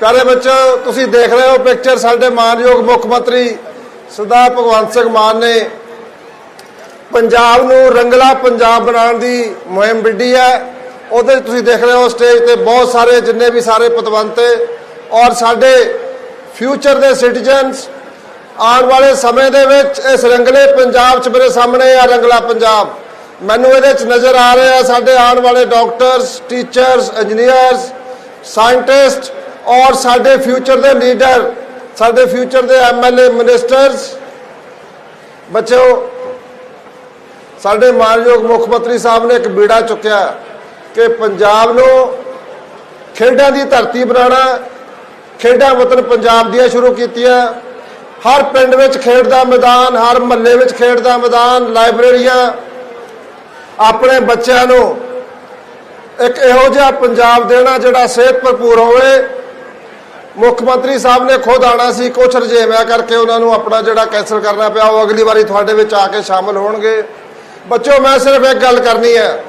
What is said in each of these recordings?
ਪਿਆਰੇ ਬੱਚੋ, ਤੁਸੀਂ ਦੇਖ ਰਹੇ ਹੋ ਪਿਕਚਰ ਸਾਡੇ ਮਾਨਯੋਗ ਮੁੱਖ ਮੰਤਰੀ ਸਰਦਾਰ ਭਗਵੰਤ ਸਿੰਘ ਮਾਨ ਨੇ ਪੰਜਾਬ ਨੂੰ ਰੰਗਲਾ ਪੰਜਾਬ ਬਣਾਉਣ ਦੀ ਮੁਹਿੰਮ ਵਿੱਢੀ ਹੈ। ਉਹਦੇ 'ਚ ਤੁਸੀਂ ਦੇਖ ਰਹੇ ਹੋ ਸਟੇਜ ਤੇ ਬਹੁਤ ਸਾਰੇ, ਜਿੰਨੇ ਵੀ ਸਾਰੇ ਪਤਵੰਤੇ ਔਰ ਸਾਡੇ ਫਿਊਚਰ ਦੇ ਸਿਟੀਜ਼ਨਸ ਆਉਣ ਵਾਲੇ ਸਮੇਂ ਦੇ ਵਿੱਚ ਇਸ ਰੰਗਲੇ ਪੰਜਾਬ 'ਚ ਮੇਰੇ ਸਾਹਮਣੇ ਆ ਰੰਗਲਾ ਪੰਜਾਬ। ਮੈਨੂੰ ਇਹਦੇ 'ਚ ਨਜ਼ਰ ਆ ਰਿਹਾ ਸਾਡੇ ਆਉਣ ਵਾਲੇ ਡਾਕਟਰਸ ਟੀਚਰਸ ਇੰਜੀਨੀਅਰਸ ਸਾਇੰਟਿਸਟ ਔਰ ਸਾਡੇ ਫਿਊਚਰ ਦੇ ਲੀਡਰ ਸਾਡੇ ਫਿਊਚਰ ਦੇ ਐਮਐਲਏ ਮਿਨਿਸਟਰਸ ਬੱਚਿਓ, ਸਾਡੇ ਮਾਨਯੋਗ ਮੁੱਖ ਮੰਤਰੀ ਸਾਹਿਬ ਨੇ ਇੱਕ ਬੀੜਾ ਚੁੱਕਿਆ ਕਿ ਪੰਜਾਬ ਨੂੰ ਖੇਡਾਂ ਦੀ ਧਰਤੀ ਬਣਾਉਣਾ, ਖੇਡਾਂ ਵਤਨ ਪੰਜਾਬ ਦੀਆਂ ਸ਼ੁਰੂ ਕੀਤੀਆਂ। ਹਰ ਪਿੰਡ ਵਿੱਚ ਖੇਡ ਦਾ ਮੈਦਾਨ, ਹਰ ਮਹੱਲੇ ਵਿੱਚ ਖੇਡ ਦਾ ਮੈਦਾਨ, ਲਾਇਬ੍ਰੇਰੀਆਂ, ਆਪਣੇ ਬੱਚਿਆਂ ਨੂੰ ਇੱਕ ਇਹੋ ਜਿਹਾ ਪੰਜਾਬ ਦੇਣਾ ਜਿਹੜਾ ਸਿਹਤ ਭਰਪੂਰ ਹੋਵੇ ਮੁੱਖ ਮੰਤਰੀ ਸਾਹਿਬ ਨੇ ਖੁਦ ਆਣਾ ਸੀ ਕੁਛ ਰਜੇਵਿਆਂ ਕਰਕੇ ਉਹਨਾਂ ਨੂੰ ਆਪਣਾ ਜਿਹੜਾ ਕੈਂਸਲ ਕਰਨਾ ਪਿਆ, ਉਹ ਅਗਲੀ ਵਾਰੀ ਤੁਹਾਡੇ ਵਿੱਚ ਆ ਕੇ ਸ਼ਾਮਲ ਹੋਣਗੇ। ਬੱਚੋ, ਮੈਂ ਸਿਰਫ ਇੱਕ ਗੱਲ ਕਰਨੀ ਹੈ।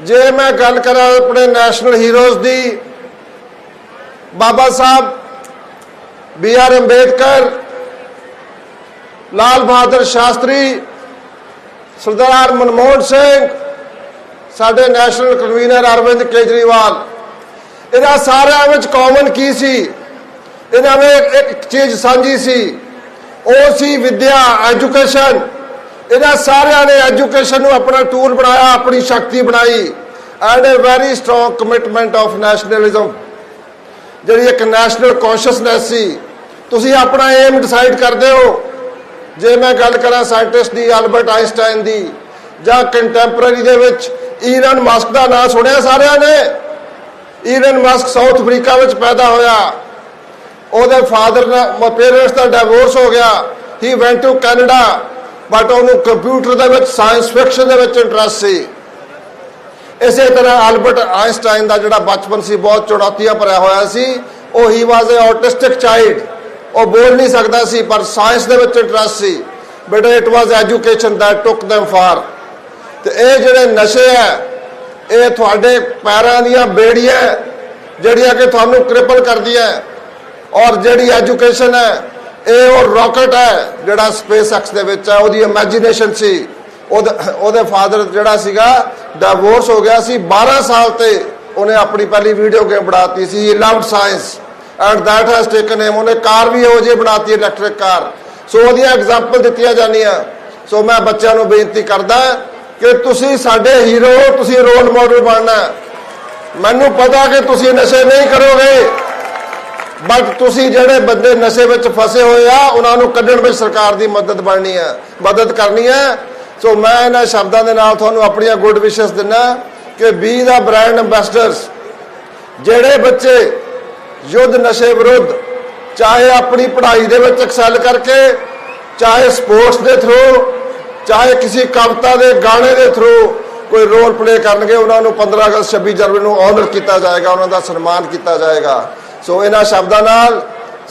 ਜੇ ਮੈਂ ਗੱਲ ਕਰਾਂ ਆਪਣੇ ਨੈਸ਼ਨਲ ਹੀਰੋਜ਼ ਦੀ, ਬਾਬਾ ਸਾਹਿਬ ਬੀ ਆਰ ਅੰਬੇਦਕਰ, ਲਾਲ ਬਹਾਦਰ ਸ਼ਾਸਤਰੀ, ਸਰਦਾਰ ਮਨਮੋਹਨ ਸਿੰਘ, ਸਾਡੇ ਨੈਸ਼ਨਲ ਕਨਵੀਨਰ ਅਰਵਿੰਦ ਕੇਜਰੀਵਾਲ ਇਹਨਾਂ ਸਾਰਿਆਂ ਵਿੱਚ ਕਾਮਨ ਕੀ ਸੀ? ਇਹਨਾਂ ਵਿੱਚ ਇੱਕ ਚੀਜ਼ ਸਾਂਝੀ ਸੀ। ਉਹ ਸੀ ਵਿਦਿਆ ਐਜੂਕੇਸ਼ਨ ਇਹਨਾਂ ਸਾਰਿਆਂ ਨੇ ਐਜੂਕੇਸ਼ਨ ਨੂੰ ਆਪਣਾ ਟੂਲ ਬਣਾਇਆ, ਆਪਣੀ ਸ਼ਕਤੀ ਬਣਾਈ। And a very strong commitment of nationalism ਜਿਹੜੀ ਇੱਕ ਨੈਸ਼ਨਲ ਕੌਨਸ਼ੀਅਸਨੈਸ ਸੀ। ਤੁਸੀਂ ਆਪਣਾ ਏਮ ਡਿਸਾਈਡ ਕਰਦੇ ਹੋ। ਜੇ ਮੈਂ ਗੱਲ ਕਰਾਂ ਸਾਇੰਟਿਸਟ ਦੀ ਐਲਬਰਟ ਆਇਨਸਟਾਈਨ ਦੀ, ਜਾਂ ਕੰਟੈਂਪਰੇਰੀ ਦੇ ਵਿੱਚ ਈਲਨ ਮਸਕ ਦਾ ਨਾਮ ਸੁਣਿਆ ਸਾਰਿਆਂ ਨੇ? ਈਲਨ ਮਸਕ ਸਾਊਥ ਅਫਰੀਕਾ ਵਿੱਚ ਪੈਦਾ ਹੋਇਆ। ਉਹਦੇ ਫਾਦਰ ਨਾਲ ਪੇਰੈਂਟਸ ਦਾ ਡਿਵੋਰਸ ਹੋ ਗਿਆ। He went to Canada but ਉਹਨੂੰ ਕੰਪਿਊਟਰ ਦੇ ਵਿੱਚ ਸਾਇੰਸ ਫਿਕਸ਼ਨ ਦੇ ਵਿੱਚ ਇੰਟਰਸਟ ਸੀ। ਇਸੇ ਤਰ੍ਹਾਂ ਐਲਬਰਟ ਆਇਨਸਟਾਈਨ ਦਾ ਜਿਹੜਾ ਬਚਪਨ ਸੀ, ਬਹੁਤ ਚੁਣੌਤੀਆਂ ਭਰਿਆ ਹੋਇਆ ਸੀ। ਉਹ ਹੀ ਵਾਸ ਅ ਆਟਿਸਟਿਕ ਚਾਈਲਡ ਉਹ ਬੋਲ ਨਹੀਂ ਸਕਦਾ ਸੀ, ਪਰ ਸਾਇੰਸ ਦੇ ਵਿੱਚ interest C. But it was education that took them for ਤੇ ਇਹ ਜਿਹੜੇ ਨਸ਼ੇ ਹੈ ਇਹ ਤੁਹਾਡੇ ਪੈਰਾਂ ਦੀਆਂ ਬੇੜੀਆਂ ਜਿਹੜੀਆਂ ਕਿ ਤੁਹਾਨੂੰ ਕ੍ਰਿਪਲ ਕਰਦੀਆਂ ਔਰ ਜਿਹੜੀ ਐਜੂਕੇਸ਼ਨ ਹੈ, ਇਹ ਉਹ ਰਾਕਟ ਹੈ ਜਿਹੜਾ ਸਪੇਸ ਐਕਸ ਦੇ ਵਿੱਚ ਹੈ। ਉਹਦੀ ਇਮੇਜਿਨੇਸ਼ਨ ਸੀ। ਉਹਦੇ ਫਾਦਰ ਜਿਹੜਾ ਸੀਗਾ ਡਿਵੋਰਸ ਹੋ ਗਿਆ ਸੀ। 12 ਸਾਲ ਤੇ ਉਹਨੇ ਆਪਣੀ ਪਹਿਲੀ ਵੀਡੀਓ ਗੇਮ ਬਣਾਤੀ ਸੀ loved science and that has taken him ਉਹਨੇ ਕਾਰ ਵੀ ਇਹੋ ਜਿਹੀ ਬਣਾਤੀ ਇਲੈਕਟ੍ਰਿਕ ਕਾਰ। ਸੋ ਉਹਦੀਆਂ ਐਗਜ਼ਾਮਪਲ ਦਿੱਤੀਆਂ ਜਾਂਦੀਆਂ। ਸੋ ਮੈਂ ਬੱਚਿਆਂ ਨੂੰ ਬੇਨਤੀ ਕਰਦਾ ਕਿ ਤੁਸੀਂ ਸਾਡੇ ਹੀਰੋ, ਤੁਸੀਂ ਰੋਲ ਮਾਡਲ ਬਣਨਾ। ਮੈਨੂੰ ਪਤਾ ਕਿ ਤੁਸੀਂ ਨਸ਼ੇ ਨਹੀਂ ਕਰੋਗੇ ਬਟ ਤੁਸੀਂ ਜਿਹੜੇ ਬੰਦੇ ਨਸ਼ੇ ਵਿੱਚ ਫਸੇ ਹੋਏ ਆ, ਉਹਨਾਂ ਨੂੰ ਕੱਢਣ ਵਿੱਚ ਸਰਕਾਰ ਦੀ ਮਦਦ ਬਣਨੀ ਹੈ ਮਦਦ ਕਰਨੀ ਹੈ ਸੋ ਮੈਂ ਇਹਨਾਂ ਸ਼ਬਦਾਂ ਦੇ ਨਾਲ ਤੁਹਾਨੂੰ ਆਪਣੀਆਂ ਗੁੱਡ ਵਿਸ਼ੇਸ ਦਿੰਨਾ ਕਿ ਬੀ ਦਾ ਬ੍ਰਾਂਡ ਐਮਬੈਸਡਰਸ ਜਿਹੜੇ ਬੱਚੇ ਯੁੱਧ ਨਸ਼ੇ ਵਿਰੁੱਧ ਚਾਹੇ ਆਪਣੀ ਪੜ੍ਹਾਈ ਦੇ ਵਿੱਚ ਐਕਸੈਲ ਕਰਕੇ, ਚਾਹੇ ਸਪੋਰਟਸ ਦੇ ਥਰੂ ਚਾਹੇ ਕਿਸੇ ਕਵਿਤਾ ਦੇ ਗਾਣੇ ਦੇ ਥਰੂ ਕੋਈ ਰੋਲ ਪਲੇ ਕਰਨਗੇ, ਉਹਨਾਂ ਨੂੰ 15 ਅਗਸਤ 26 ਜਨਵਰੀ ਨੂੰ ਆਨਰ ਕੀਤਾ ਜਾਏਗਾ, ਉਹਨਾਂ ਦਾ ਸਨਮਾਨ ਕੀਤਾ ਜਾਏਗਾ। ਸੋ ਇਹਨਾਂ ਸ਼ਬਦਾਂ ਨਾਲ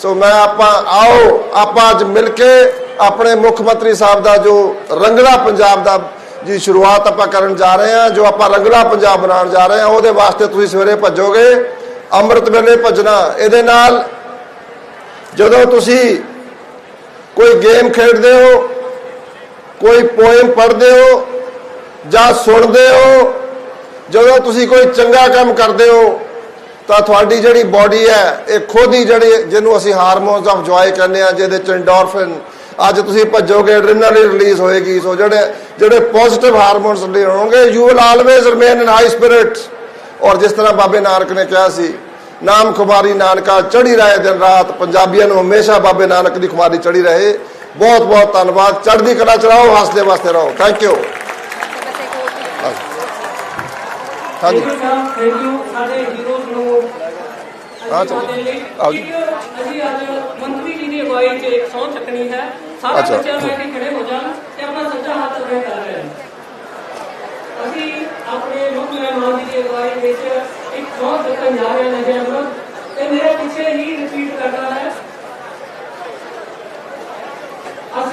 ਸੋ ਮੈਂ ਆਪਾਂ, ਆਓ, ਆਪਾਂ ਅੱਜ ਮਿਲ ਕੇ ਆਪਣੇ ਮੁੱਖ ਮੰਤਰੀ ਸਾਹਿਬ ਦਾ ਜੋ ਰੰਗਲਾ ਪੰਜਾਬ ਦਾ ਜੀ ਸ਼ੁਰੂਆਤ ਆਪਾਂ ਕਰਨ ਜਾ ਰਹੇ ਹਾਂ, ਜੋ ਆਪਾਂ ਰੰਗਲਾ ਪੰਜਾਬ ਬਣਾਉਣ ਜਾ ਰਹੇ ਹਾਂ, ਉਹਦੇ ਵਾਸਤੇ ਤੁਸੀਂ ਸਵੇਰੇ ਭੱਜੋਗੇ, ਅੰਮ੍ਰਿਤ ਵੇਲੇ ਭੱਜਣਾ। ਇਹਦੇ ਨਾਲ ਜਦੋਂ ਤੁਸੀਂ ਕੋਈ ਗੇਮ ਖੇਡਦੇ ਹੋ ਕੋਈ ਪੋਇਮ ਪੜ੍ਹਦੇ ਹੋ ਜਾਂ ਸੁਣਦੇ ਹੋ, ਜਦੋਂ ਤੁਸੀਂ ਕੋਈ ਚੰਗਾ ਕੰਮ ਕਰਦੇ ਹੋ, ਤਾਂ ਤੁਹਾਡੀ ਜਿਹੜੀ ਬਾਡੀ ਹੈ, ਇਹ ਖੁਦ ਹੀ ਜਿਹੜੀ, ਜਿਹਨੂੰ ਅਸੀਂ ਹਾਰਮੋਨਸ ਆਫ ਜੋਏ ਕਹਿੰਦੇ ਆ ਜਿਹਦੇ ਚ ਐਂਡੋਰਫਿਨ ਅੱਜ ਤੁਸੀਂ ਭੱਜੋਗੇ ਐਡਰੀਨਾਲਿਨ ਰਿਲੀਜ਼ ਹੋਏਗੀ, ਸੋ ਜਿਹੜੇ ਜਿਹੜੇ ਪੋਜ਼ਿਟਿਵ ਹਾਰਮੋਨਸ ਰਿਲੀਜ਼ ਹੋਣਗੇ you will always remain in high spirits ਔਰ ਜਿਸ ਤਰ੍ਹਾਂ ਬਾਬੇ ਨਾਨਕ ਨੇ ਕਿਹਾ ਸੀ, ਨਾਮ ਖੁਮਾਰੀ ਨਾਨਕਾ ਚੜੀ ਰਹੇ ਦਿਨ ਰਾਤ, ਪੰਜਾਬੀਆਂ ਨੂੰ ਹਮੇਸ਼ਾ ਬਾਬੇ ਨਾਨਕ ਦੀ ਖੁਮਾਰੀ ਚੜੀ ਰਹੇ। ਬਹੁਤ ਬਹੁਤ ਧੰਨਵਾਦ ਚੜ੍ਹਦੀ ਕਲਾ ਚ ਰਹੋ ਹੱਸਦੇ ਵਾਸਤੇ ਰਹੋ ਥੈਂਕ ਯੂ ਹਾਂਜੀ thank you sir thank you ਸਾਡੇ ਹੀਰੋਜ਼ ਨੂੰ ਹਾਂ ਚਲੋ ਆਓ ਜੀ ਇੱਕ ਅਸੀਂ ਅੱਜ ਮੰਤਰੀ ਜੀ ਦੀ ਅਗਵਾਈ 'ਚ ਇੱਕ ਸਹੁੰ ਚੱਕਣੀ ਹੈ ਸਾਰੇ ਅੱਛਾ। ਬੱਚਿਆਂ ਨੂੰ ਇੱਥੇ ਖੜੇ ਹੋ ਜਾਣ ਤੇ ਆਪਣਾ ਸੱਜਾ ਹੱਥ ਅੱਗੇ ਕਰ ਲੈਣ ਅਸੀਂ ਆਪਣੇ ਮੁੱਖ ਮਹਿਮਾਨ ਜੀ ਦੀ ਅਗਵਾਈ ਵਿੱਚ ਇੱਕ ਸਹੁੰ ਚੱਕਣ ਜਾ ਰਹੇ ਹਾਂ ਨਸ਼ੇ ਵਿਰੁੱਧ ਤੇ ਮੇਰੇ ਪਿੱਛੇ ਹੀ ਰਿਪੀਟ ਕਰਨਾ ਹੈ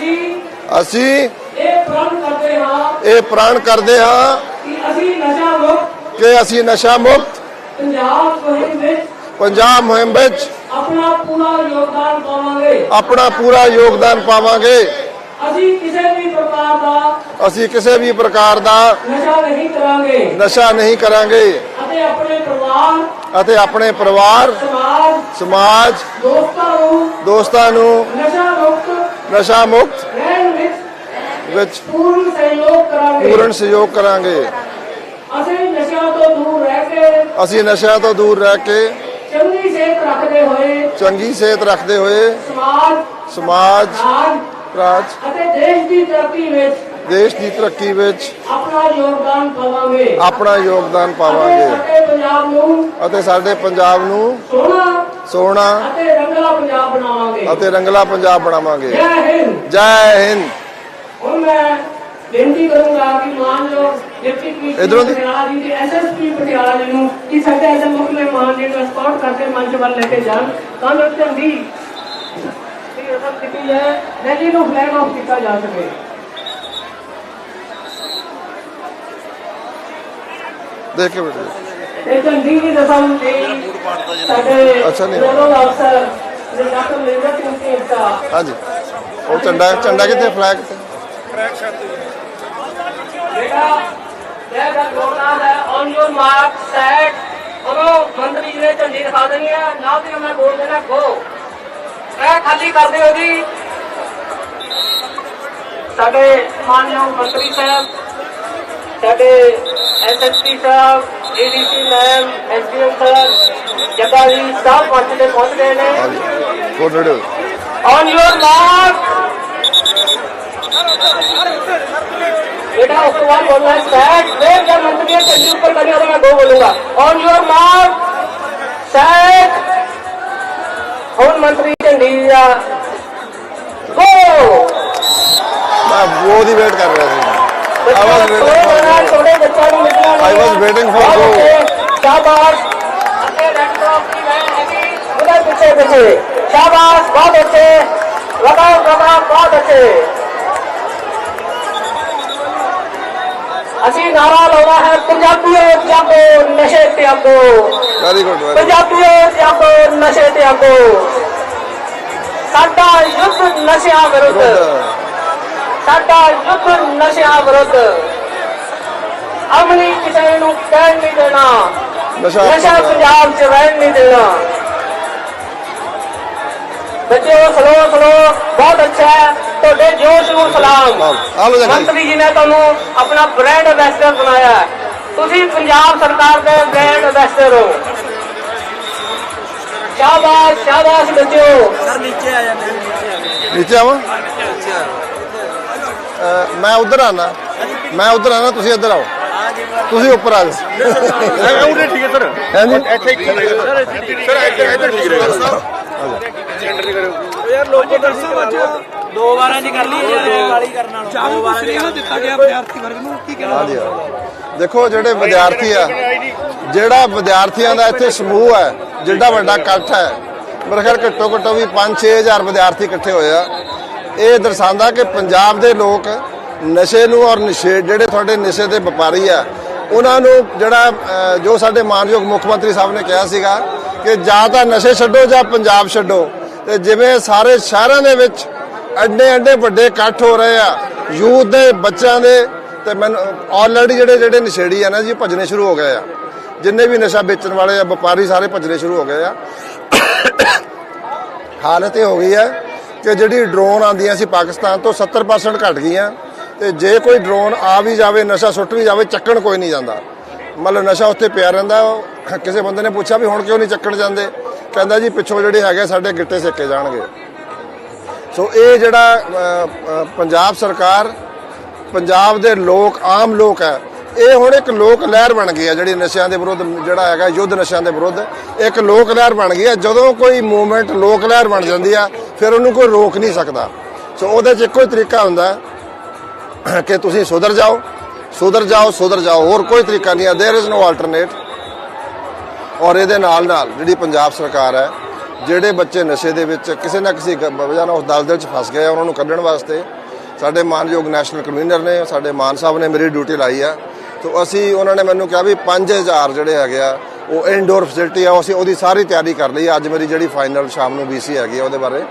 ਅਸੀਂ ਅਸੀਂ ਇਹ ਪ੍ਰਣ ਕਰਦੇ ਹਾਂ ਇਹ ਪ੍ਰਣ ਕਰਦੇ ਹਾਂ ਕਿ ਅਸੀਂ ਨਸ਼ਾ ਮੁਕਤ ਕਿ ਅਸੀਂ ਨਸ਼ਾ ਮੁਕਤ ਪੰਜਾਬ ਮੁਹਿੰਮ ਵਿੱਚ ਪੰਜਾਬ ਮੁਹਿੰਮ ਵਿੱਚ ਆਪਣਾ ਪੂਰਾ ਯੋਗਦਾਨ ਪਾਵਾਂਗੇ। ਆਪਣਾ ਪੂਰਾ ਯੋਗਦਾਨ ਪਾਵਾਂਗੇ। ਅਸੀਂ ਕਿਸੇ ਵੀ ਪ੍ਰਕਾਰ ਦਾ ਅਸੀਂ ਕਿਸੇ ਵੀ ਪ੍ਰਕਾਰ ਦਾ ਨਸ਼ਾ ਨਹੀਂ ਕਰਾਂਗੇ। ਨਸ਼ਾ ਨਹੀਂ ਕਰਾਂਗੇ। ਅਤੇ ਆਪਣੇ ਪਰਿਵਾਰ ਅਤੇ ਆਪਣੇ ਪਰਿਵਾਰ ਸਮਾਜ ਸਮਾਜ ਦੋਸਤਾਂ ਨੂੰ ਦੋਸਤਾਂ ਨੂੰ ਨਸ਼ਾ ਮੁਕਤ ਨਸ਼ਾ ਮੁਕਤ ਵਿੱਚ ਪੂਰਨ ਸਹਿਯੋਗ ਕਰਾਂਗੇ। ਪੂਰਨ ਸਹਿਯੋਗ ਕਰਾਂਗੇ। ਅਸੀਂ ਨਸ਼ਿਆਂ ਤੋਂ ਦੂਰ ਰਹਿ ਕੇ ਅਸੀਂ ਨਸ਼ਿਆਂ ਤੋਂ ਦੂਰ ਰਹਿ ਕੇ ਚੰਗੀ ਸਿਹਤ ਰੱਖਦੇ ਹੋਏ ਚੰਗੀ ਸਿਹਤ ਰੱਖਦੇ ਹੋਏ ਸਮਾਜ ਸਮਾਜ ਰਾਜ ਰਾਜ ਅਤੇ ਦੇਸ਼ ਦੀ ਤਰੱਕੀ ਵਿੱਚ ਦੇਸ਼ ਦੀ ਤਰੱਕੀ ਵਿੱਚ ਆਪਣਾ ਯੋਗਦਾਨ ਪਾਵਾਂਗੇ। ਆਪਣਾ ਯੋਗਦਾਨ ਪਾਵਾਂਗੇ। ਸਾਡੇ ਪੰਜਾਬ ਨੂੰ ਅਤੇ ਸਾਡੇ ਪੰਜਾਬ ਨੂੰ ਸੋਹਣਾ ਸੋਹਣਾ ਅਤੇ ਰੰਗਲਾ ਪੰਜਾਬ ਬਣਾਵਾਂਗੇ। ਅਤੇ ਰੰਗਲਾ ਪੰਜਾਬ ਬਣਾਵਾਂਗੇ। ਜੈ ਹਿੰਦ। ਜੈ ਹਿੰਦ। ਹੁਣ ਮੈਂ ਬੇਨਤੀ ਕਰੂੰਗਾ ਕਿ ਮਾਨ ਲੋ ਡਿਪਟੀ ਕਮਿਸ਼ਨਰ ਪਟਿਆਲਾ ਜੀ ਦੇ ਐਸਐਸਪੀ ਪਟਿਆਲਾ ਜੀ ਨੂੰ ਕਿ ਸਾਡੇ ਐਸੇ ਮੁੱਖ ਮਹਿਮਾਨ ਜੀ ਨੂੰ ਸਪੋਰਟ ਕਰਕੇ ਮੰਚ ਵੱਲ ਲੈ ਕੇ ਜਾਣ। ਤਾਂ ਰਸਮ ਕੀਤੀ ਜਾਏ ਰੈਲੀ ਨੂੰ ਫਲੈਗ ਆਫ ਕੀਤਾ ਜਾ ਸਕੇ। ਦੇਖ ਕੇ ਬੈਠੇ ਇਹ ਝੰਡੀ ਵੀ ਦਸਾਂ ਸਾਡੇ ਅੱਛਾ ਨਹੀਂ। ਅਫਸਰ ਜਿਨਾਕਮ ਲੇਵਾ ਕਿਉਂਕਿ ਦਾ ਹਾਂਜੀ। ਉਹ ਝੰਡਾ ਝੰਡਾ ਕਿੱਥੇ ਫਲੈਗ ਤੇ ਫਲੈਗ ਛੱਡ ਬੇਟਾ ਜੈ ਗੋਨਾ ਹੈ ਔਨ ਯੋਰ ਮਾਰਕ ਸੈਟ ਉਹਨੂੰ ਮੰਤਰੀ ਜੀ ਨੇ ਝੰਡੀ ਦਿਖਾ ਦੇਣੀ ਹੈ ਨਾ ਤੇ ਮੈਂ ਬੋਲ ਦੇਣਾ ਗੋ ਇਹ ਖਾਲੀ ਕਰ ਦਿਓ ਜੀ। ਸਾਡੇ ਮਾਨਯੋਗ ਮੰਤਰੀ ਸਾਹਿਬ ਸਾਡੇ ਐਸਐਸਪੀ ਸਾਹਿਬ ਏਡੀਸੀ ਮੈਮ ਐਸਡੀਐਮ ਸਾਹਿਬ ਜੱਗਾ ਜੀ ਸਭ ਮੰਚ ਤੇ ਪਹੁੰਚ ਗਏ ਨੇ ਹਾਂਜੀ four radio on your mark बेटा उसके बाद बोलना है सेट फिर जब मंत्री है चंडी ऊपर करने वाला मैं दो बोलूंगा ऑन योर मार्क सेट ਹੁਣ ਮੰਤਰੀ ਝੰਡੀ ਦਾ ਗੋ ਮੈਂ ਉਹ ਦੀ ਵੇਟ ਕਰ ਰਿਹਾ ਸੀ I was waiting ਬੱਚਿਆਂ ਨੂੰ I was waiting for you. ਸ਼ਾਬਾਸ਼ ਅੱਗੇ ਰੈੱਡ ਕ੍ਰਾਸ ਦੀ ਲਾਈਨ ਹੈਗੀ ਉਹਦੇ ਪਿੱਛੇ ਪਿੱਛੇ ਅਸੀਂ ਨਾਰਾ ਲਾਉਣਾ ਹੈ ਪੰਜਾਬੀਓ ਜਾਗੋ ਨਸ਼ੇ ਤਿਆਗੋ ਵੈਰੀ ਗੁੱਡ ਵੈਰੀ ਪੰਜਾਬੀਓ ਜਾਗੋ ਨਸ਼ੇ ਤਿਆਗੋ ਸਾਡਾ ਯੁੱਧ ਨਸ਼ਿਆਂ ਵਿਰੁੱਧ ਸਾਡਾ ਯੁੱਧ ਨਸ਼ਿਆਂ ਵਿਰੁੱਧ। ਅਮਲੀ ਕਿਸੇ ਨੂੰ ਕਹਿਣ ਨਹੀਂ ਦੇਣਾ। ਨਸ਼ਾ ਪੰਜਾਬ। ਚ ਰਹਿਣ ਨਹੀਂ ਦੇਣਾ। ਬੱਚਿਓ ਸਲੋ ਸਲੋ ਬਹੁਤ ਅੱਛਾ ਹੈ। ਤੁਹਾਡੇ ਜੋਸ਼ ਨੂੰ ਸਲਾਮ। ਆ ਮੰਤਰੀ ਜੀ ਨੇ ਤੁਹਾਨੂੰ ਆਪਣਾ ਬ੍ਰਾਂਡ ਐਂਬੈਸਡਰ ਬਣਾਇਆ ਹੈ। ਤੁਸੀਂ ਪੰਜਾਬ ਸਰਕਾਰ ਦੇ ਬ੍ਰਾਂਡ ਐਂਬੈਸਡਰ ਹੋ। ਸ਼ਾਬਾਸ਼ ਸ਼ਾਬਾਸ਼ ਬੱਚਿਓ। ਨੀਚੇ ਆਵਾਂ? ਅਹ, ਮੈਂ ਉਧਰ ਆਣਾ ਮੈਂ ਉਧਰ ਆਣਾ ਤੁਸੀਂ ਇੱਧਰ ਆਓ। ਤੁਸੀਂ ਉੱਪਰ ਆ ਜਾਓ। ਉਹਨੇ ਠੀਕ ਹੈ ਸਰ। ਹਾਂਜੀ। ਇੱਥੇ ਠੀਕ ਹੈ। ਸਰ ਸਰ ਇੱਧਰ ਇੱਧਰ ਠੀਕ ਰਹੇਗਾ ਯਾਰ ਲੋਕੋ ਦੱਸੋ ਬੱਚਾ ਦੋ ਵਾਰਾਂ ਦੀ ਕਰ ਲਈ ਯਾਰ ਕਾਲੀ ਕਰਨ ਨਾਲ ਦੋ ਵਾਰਾਂ ਦੀ ਦਿੱਤਾ ਗਿਆ ਵਿਦਿਆਰਥੀ ਵਰਗ ਨੂੰ ਕੀ ਕਹਿਣਾ? ਹਾਂਜੀ ਹਾਂ। ਦੇਖੋ ਜਿਹੜੇ ਵਿਦਿਆਰਥੀ ਆ ਜਿਹੜਾ ਵਿਦਿਆਰਥੀਆਂ ਦਾ ਇੱਥੇ ਸਮੂਹ ਹੈ ਜਿੱਡਾ ਵੱਡਾ ਇਕੱਠ ਹੈ ਮੇਰੇ ਖਿਆਲ ਘੱਟੋ ਘੱਟੋ ਵੀ 5-6000 ਵਿਦਿਆਰਥੀ ਇਕੱਠੇ ਹੋਏ ਆ। ਇਹ ਦਰਸਾਉਂਦਾ ਕਿ ਪੰਜਾਬ ਦੇ ਲੋਕ ਨਸ਼ੇ ਨੂੰ ਔਰ ਨਸ਼ੇ ਜਿਹੜੇ ਤੁਹਾਡੇ ਨਸ਼ੇ ਦੇ ਵਪਾਰੀ ਆ, ਉਹਨਾਂ ਨੂੰ ਜਿਹੜਾ ਜੋ ਸਾਡੇ ਮਾਨਯੋਗ ਮੁੱਖ ਮੰਤਰੀ ਸਾਹਿਬ ਨੇ ਕਿਹਾ ਸੀਗਾ ਕਿ ਜਾਂ ਤਾਂ ਨਸ਼ੇ ਛੱਡੋ ਜਾਂ ਪੰਜਾਬ ਛੱਡੋ, ਤੇ ਜਿਵੇਂ ਸਾਰੇ ਸ਼ਹਿਰਾਂ ਦੇ ਵਿੱਚ ਐਡੇ ਐਡੇ ਵੱਡੇ ਇਕੱਠ ਹੋ ਰਹੇ ਆ, ਯੂਥ ਦੇ, ਬੱਚਿਆਂ ਦੇ, ਤੇ ਮੈਨੂੰ ਆਲਰੇਡੀ ਜਿਹੜੇ ਜਿਹੜੇ ਨਸ਼ੇੜੀ ਆ ਨਾ ਜੀ ਭੱਜਣੇ ਸ਼ੁਰੂ ਹੋ ਗਏ ਆ। ਜਿੰਨੇ ਵੀ ਨਸ਼ਾ ਵੇਚਣ ਵਾਲੇ ਆ, ਵਪਾਰੀ ਸਾਰੇ ਭੱਜਣੇ ਸ਼ੁਰੂ ਹੋ ਗਏ ਆ। ਹਾਲਤ ਇਹ ਹੋ ਗਈ ਹੈ ਕਿ ਜਿਹੜੀ ਡਰੋਨ ਆਂਦੀਆਂ ਸੀ ਪਾਕਿਸਤਾਨ ਤੋਂ 70% ਘਟ ਗਈਆਂ ਤੇ ਜੇ ਕੋਈ ਡਰੋਨ ਆ ਵੀ ਜਾਵੇ, ਨਸ਼ਾ ਸੁੱਟ ਵੀ ਜਾਵੇ, ਚੱਕਣ ਕੋਈ ਨਹੀਂ ਜਾਂਦਾ। ਮਤਲਬ ਨਸ਼ਾ ਉੱਥੇ ਪਿਆ ਰਹਿੰਦਾ ਕਿਸੇ ਬੰਦੇ ਨੇ ਪੁੱਛਿਆ ਵੀ ਹੁਣ ਕਿਉਂ ਨਹੀਂ ਚੱਕਣ ਜਾਂਦੇ? ਕਹਿੰਦਾ ਜੀ, ਪਿੱਛੋਂ ਜਿਹੜੇ ਹੈਗੇ ਸਾਡੇ ਗਿੱਟੇ ਸੇਕੇ ਜਾਣਗੇ। ਸੋ ਇਹ ਜਿਹੜਾ ਪੰਜਾਬ ਸਰਕਾਰ, ਪੰਜਾਬ ਦੇ ਲੋਕ, ਆਮ ਲੋਕ ਹੈ ਇਹ ਹੁਣ ਇੱਕ ਲੋਕ ਲਹਿਰ ਬਣ ਗਈ ਹੈ ਜਿਹੜੀ ਨਸ਼ਿਆਂ ਦੇ ਵਿਰੁੱਧ ਜਿਹੜਾ ਹੈਗਾ ਯੁੱਧ ਨਸ਼ਿਆਂ ਦੇ ਵਿਰੁੱਧ ਇੱਕ ਲੋਕ ਲਹਿਰ ਬਣ ਗਈ ਹੈ ਜਦੋਂ ਕੋਈ ਮੂਵਮੈਂਟ ਲੋਕ ਲਹਿਰ ਬਣ ਜਾਂਦੀ ਆ ਫਿਰ ਉਹਨੂੰ ਕੋਈ ਰੋਕ ਨਹੀਂ ਸਕਦਾ ਸੋ ਉਹਦੇ 'ਚ ਇੱਕੋ ਹੀ ਤਰੀਕਾ ਹੁੰਦਾ ਹੈ ਕਿ ਤੁਸੀਂ ਸੁਧਰ ਜਾਓ ਸੁਧਰ ਜਾਓ ਸੁਧਰ ਜਾਓ ਹੋਰ ਕੋਈ ਤਰੀਕਾ ਨਹੀਂ ਹੈ देयर इज नो ਆਲਟਰਨੇਟ ਔਰ ਇਹਦੇ ਨਾਲ ਨਾਲ ਜਿਹੜੀ ਪੰਜਾਬ ਸਰਕਾਰ ਹੈ ਜਿਹੜੇ ਬੱਚੇ ਨਸ਼ੇ ਦੇ ਵਿੱਚ ਕਿਸੇ ਨਾ ਕਿਸੇ ਗ- ਵਜ੍ਹਾ ਨਾਲ ਉਸ ਦਲਦਲ 'ਚ ਫਸ ਗਏ ਆ ਉਹਨਾਂ ਨੂੰ ਕੱਢਣ ਵਾਸਤੇ ਸਾਡੇ ਮਾਨਯੋਗ ਨੈਸ਼ਨਲ ਕਨਵੀਨਰ ਨੇ ਸਾਡੇ ਮਾਨ ਸਾਹਿਬ ਨੇ ਮੇਰੀ ਡਿਊਟੀ ਲਾਈ ਆ ਤੋਂ ਅਸੀਂ ਉਹਨਾਂ ਨੇ ਮੈਨੂੰ ਕਿਹਾ ਵੀ 5000 ਜਿਹੜੇ ਹੈਗੇ ਆ, ਉਹ ਇਨਡੋਰ ਫੈਸਿਲਿਟੀ ਆ, ਉਹ ਅਸੀਂ ਉਹਦੀ ਸਾਰੀ ਤਿਆਰੀ ਕਰ ਲਈ ਅੱਜ ਮੇਰੀ ਜਿਹੜੀ ਫਾਈਨਲ ਸ਼ਾਮ ਨੂੰ ਬੀਸੀ ਹੈਗੀ ਆ ਉਹਦੇ ਬਾਰੇ।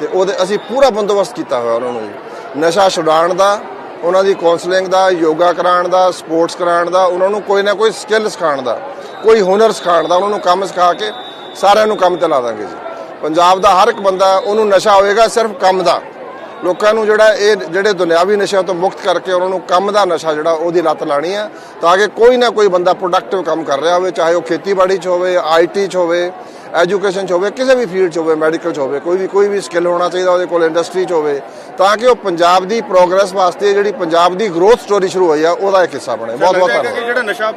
ਤੇ ਉਹਦੇ ਅਸੀਂ ਪੂਰਾ ਬੰਦੋਬਸਤ ਕੀਤਾ ਹੋਇਆ ਉਹਨਾਂ ਨੂੰ ਜੀ। ਨਸ਼ਾ ਛੁਡਾਉਣ ਦਾ, ਉਹਨਾਂ ਦੀ ਕਾਉਂਸਲਿੰਗ ਦਾ, ਯੋਗਾ ਕਰਾਉਣ ਦਾ ਸਪੋਰਟਸ ਕਰਾਉਣ ਦਾ, ਉਹਨਾਂ ਨੂੰ ਕੋਈ ਨਾ ਕੋਈ ਸਕਿੱਲ ਸਿਖਾਉਣ ਦਾ, ਕੋਈ ਹੁਨਰ ਸਿਖਾਉਣ ਦਾ, ਉਹਨਾਂ ਨੂੰ ਕੰਮ ਸਿਖਾ ਕੇ ਸਾਰਿਆਂ ਨੂੰ ਕੰਮ ਤੇ ਲਾ ਦਾਂਗੇ ਜੀ। ਪੰਜਾਬ ਦਾ ਹਰ ਇੱਕ ਬੰਦਾ, ਉਹਨੂੰ ਨਸ਼ਾ ਹੋਏਗਾ ਸਿਰਫ ਕੰਮ ਦਾ। ਲੋਕਾਂ ਨੂੰ ਜਿਹੜਾ ਇਹ ਜਿਹੜੇ ਦੁਨਿਆਵੀ ਨਸ਼ਿਆਂ ਤੋਂ ਮੁਕਤ ਕਰਕੇ ਉਹਨਾਂ ਨੂੰ ਕੰਮ ਦਾ ਨਸ਼ਾ ਜਿਹੜਾ ਉਹਦੀ ਲੱਤ ਲਾਣੀ ਹੈ ਤਾਂ ਕਿ ਕੋਈ ਨਾ ਕੋਈ ਬੰਦਾ ਪ੍ਰੋਡਕਟਿਵ ਕੰਮ ਕਰ ਰਿਹਾ ਹੋਵੇ ਚਾਹੇ ਉਹ ਖੇਤੀਬਾੜੀ 'ਚ ਹੋਵੇ ਆਈਟੀ 'ਚ ਹੋਵੇ ਐਜੂਕੇਸ਼ਨ 'ਚ ਹੋਵੇ ਕਿਸੇ ਵੀ ਫੀਲਡ 'ਚ ਹੋਵੇ ਮੈਡੀਕਲ 'ਚ ਹੋਵੇ ਕੋਈ ਵੀ ਕੋਈ ਵੀ ਸਕਿੱਲ ਹੋਣਾ ਚਾਹੀਦਾ ਉਹਦੇ ਕੋਲ ਇੰਡਸਟਰੀ 'ਚ ਹੋਵੇ ਤਾਂ ਕਿ ਉਹ ਪੰਜਾਬ ਦੀ ਪ੍ਰੋਗਰੈਸ ਵਾਸਤੇ ਜਿਹੜੀ ਪੰਜਾਬ ਦੀ ਗਰੋਥ ਸਟੋਰੀ ਸ਼ੁਰੂ ਹੋਈ ਆ ਉਹਦਾ ਇੱਕ ਹਿੱਸਾ ਬਣੇ। ਬਹੁਤ ਬਹੁਤ ਧੰਨਵਾਦ। ਕਿ ਜਿਹੜਾ ਨਸ਼ਾ